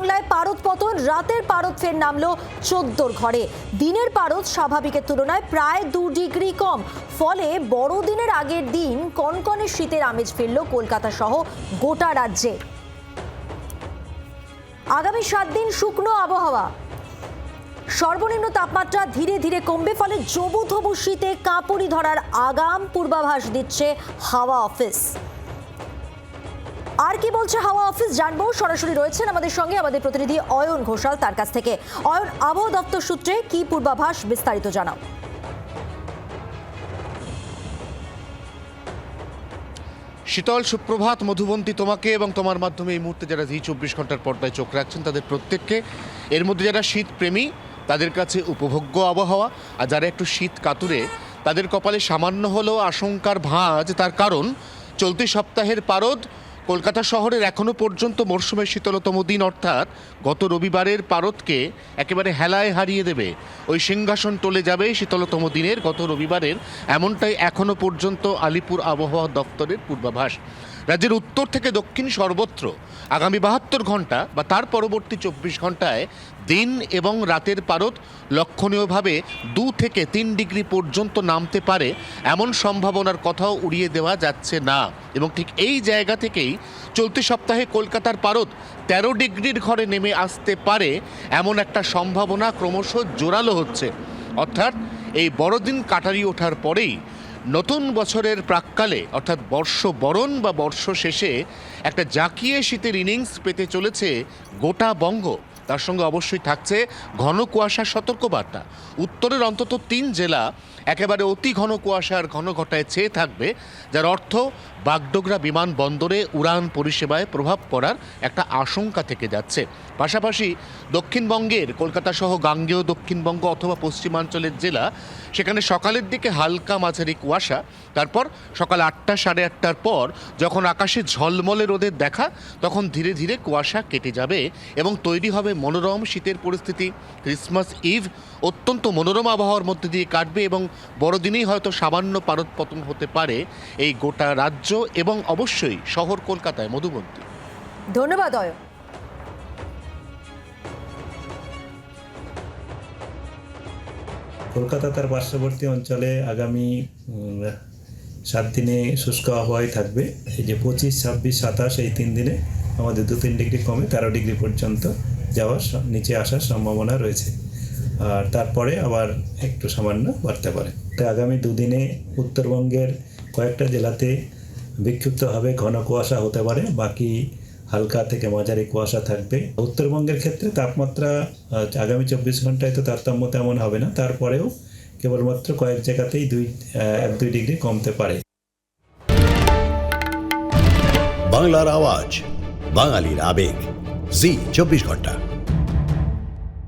বাংলায় পারদ পতন, রাতের পারদ ফের নামলো চোদ্দোর ঘরে। দিনের পারদ স্বাভাবিকের তুলনায় প্রায় দু ডিগ্রি কম। ফলে বড়দিনের আগের দিন কনকনে শীতের আমেজ ফিরল কলকাতা সহ গোটা রাজ্যে। আগামী সাত দিন শুকনো আবহাওয়া। সর্বনিম্ন তাপমাত্রা ধীরে ধীরে কমবে, ফলে জবুথবু শীতে কাঁপুরি ধরার আগাম পূর্বাভাস দিচ্ছে হাওয়া অফিস। আর কি বলছে হাওয়া অফিস জানব। সরাসরি রয়েছেন আমাদের সঙ্গে আমাদের প্রতিনিধি অয়ন ঘোষাল তার কাছ থেকে। অয়ন, আবহাওয়া দপ্তর সূত্রে কি পূর্বাভাস বিস্তারিত জানাও। শীতল, সুপ্রভাত, মধুবন্তী তোমাকে এবং তোমার মাধ্যমে এই মুহূর্তে যারা জি চব্বিশ ঘণ্টার পর্দায় চোখ রাখছেন, তাদের প্রত্যেককে। এর মধ্যে যারা শীত প্রেমী তাদের কাছে উপভোগ্য আবহাওয়া। আর যারা একটু শীত কাতুরে, তাদের কপালে সামান্য হলেও আশঙ্কার ভাঁজ। তার কারণ, চলতি সপ্তাহের পারদ কলকাতা শহরের এখনও পর্যন্ত মরশুমের শীতলতম দিন অর্থাৎ গত রবিবারের পারদকে একেবারে হেলায় হারিয়ে দেবে। ওই সিংহাসন টলে যাবে শীতলতম দিনের গত রবিবারের। এমনটাই এখনও পর্যন্ত আলিপুর আবহাওয়া দপ্তরের পূর্বাভাস। রাজ্যের উত্তর থেকে দক্ষিণ সর্বত্র আগামী বাহাত্তর ঘণ্টা বা তার পরবর্তী চব্বিশ ঘন্টায় দিন এবং রাতের পারদ লক্ষণীয়ভাবে দু থেকে তিন ডিগ্রি পর্যন্ত নামতে পারে, এমন সম্ভাবনার কথাও উড়িয়ে দেওয়া যাচ্ছে না। এবং ঠিক এই জায়গা থেকেই চলতি সপ্তাহে কলকাতার পারদ তেরো ডিগ্রির ঘরে নেমে আসতে পারে, এমন একটা সম্ভাবনা ক্রমশ জোরালো হচ্ছে। অর্থাৎ এই বড়দিন কাটারি ওঠার পরেই নতুন বছরের প্রাককালে, অর্থাৎ বর্ষ বরণ বা বর্ষ শেষে একটা জাঁকিয়ে শীতের ইনিংস পেতে চলেছে গোটা বঙ্গ। তার সঙ্গে অবশ্যই থাকছে ঘন কুয়াশার সতর্কবার্তা। উত্তরের অন্তত তিন জেলা একেবারে অতি ঘন কুয়াশার ঘন ঘটায় চেয়ে থাকবে, যার অর্থ বাগডোগরা বিমানবন্দরে উড়ান পরিষেবায় প্রভাব পড়ার একটা আশঙ্কা থেকে যাচ্ছে। পাশাপাশি দক্ষিণবঙ্গের কলকাতা সহ গাঙ্গেয় দক্ষিণবঙ্গ অথবা পশ্চিমাঞ্চলের জেলা, সেখানে সকালের দিকে হালকা মাঝারি কুয়াশা, তারপর সকাল আটটা সাড়ে আটটার পর যখন আকাশে ঝলমলে রোদের দেখা, তখন ধীরে ধীরে কুয়াশা কেটে যাবে এবং তৈরি হবে মনোরম শীতের পরিস্থিতি। ক্রিসমাস ইভ অত্যন্ত মনোরম আবহাওয়ার মধ্যে দিয়ে কাটবে এবং বড়দিনেই হয়তো সামান্য পারদ পতন হতে পারে এই গোটা রাজ্য এবং অবশ্যই শহর কলকাতায়। মধুবন্তী। ধন্যবাদ অয়ন। কলকাতা তার পার্শ্ববর্তী অঞ্চলে আগামী উম, সাত দিনে শুষ্ক আবহাওয়াই থাকবে। এই যে পঁচিশ ছাব্বিশ সাতাশ এই তিন দিনে আমাদের দু তিন ডিগ্রি কমে তেরো ডিগ্রি পর্যন্ত যাওয়ার নিচে আসার সম্ভাবনা রয়েছে। আর তারপরে আবার একটু সামান্য বাড়তে পারে। তো আগামী দুদিনে উত্তরবঙ্গের কয়েকটা জেলাতে বিক্ষিপ্তভাবে ঘন কুয়াশা হতে পারে। বাকি হালকা থেকে মাঝারি কুয়াশা থাকবে। উত্তরবঙ্গের ক্ষেত্রে তাপমাত্রা আগামী চব্বিশ ঘন্টায় তো তারতম্য তেমন হবে না। তারপরেও কেবলমাত্র কয়েক জায়গাতেই দুই এক, দুই ডিগ্রি কমতে পারে। বাংলার আওয়াজ, বাঙালির আবেগ। জি চব্বিশ ঘণ্টা।